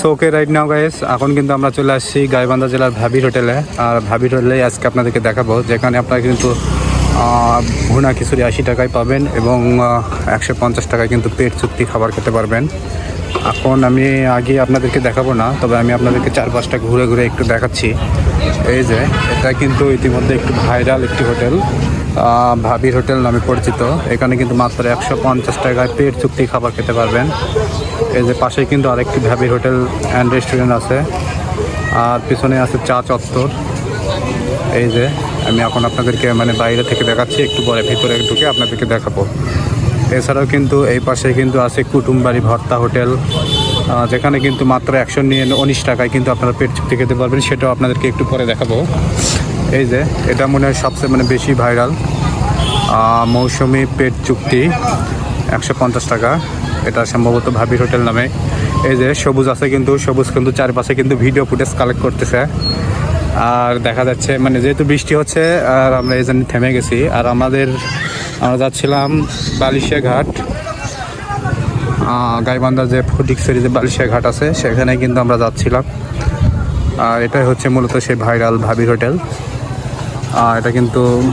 সোকে right now guys এখন কিন্তু আমরা চলে আসছি গাইবান্ধা জেলার ভাবির হোটেলে। আর ভাবির হোটেলে আজকে আপনাদেরকে দেখাবো, যেখানে আপনারা কিন্তু ভুনা খিচুড়ি আশি টাকায় পাবেন এবং একশো পঞ্চাশ টাকায় কিন্তু পেট চুক্তি খাবার খেতে পারবেন। এখন আমি আগে আপনাদেরকে দেখাবো না, তবে আমি আপনাদেরকে চার পাঁচটা ঘুরে ঘুরে একটু দেখাচ্ছি। এই যে, এটা কিন্তু ইতিমধ্যে একটু ভাইরাল একটি হোটেল ভাবির হোটেল নামে পরিচিত। এখানে কিন্তু মাত্র একশো পঞ্চাশ টাকায় পেট চুক্তি খাবার খেতে পারবেন। এই যে পাশে কিন্তু আরেকটি ভাবির হোটেল অ্যান্ড রেস্টুরেন্ট আছে। আর পিছনে আছে চা চত্বর। এই যে, আমি এখন আপনাদেরকে মানে বাইরে থেকে দেখাচ্ছি, একটু পরে ভিতরে ঢুকে আপনাদেরকে দেখাবো। এছাড়াও কিন্তু এই পাশে কিন্তু আছে কুটুমবাড়ি ভর্তা হোটেল। যেখানে কিন্তু মাত্র একশো নিয়ে উনিশ টাকায় কিন্তু আপনারা পেট চুক্তি খেতে পারবেন, সেটাও আপনাদেরকে একটু পরে দেখাবো। এই যে, এটা মনে হয় সবচেয়ে মানে বেশি ভাইরাল মৌসুমি পেট চুক্তি, একশো পঞ্চাশ টাকা। এটা সম্ভবত ভাবির হোটেল নামে। এই যে সবুজ আছে কিন্তু সবুজ কিন্তু চারপাশে কিন্তু ভিডিও ফুটেজ কালেক্ট করতেছে। আর দেখা যাচ্ছে মানে যেহেতু বৃষ্টি হচ্ছে আর আমরা এই জন্য থেমে গেছি। আর আমাদের আমরা যাচ্ছিলাম বালিশিয়া ঘাট। আহ, গাইবান্ধা যে ফটিকছড়ি যে বালিশিয়া ঘাট আছে সেখানে কিন্তু আমরা যাচ্ছিলাম। আর এটাই হচ্ছে মূলত সেই ভাইরাল ভাবির হোটেল। আর এটা কিন্তু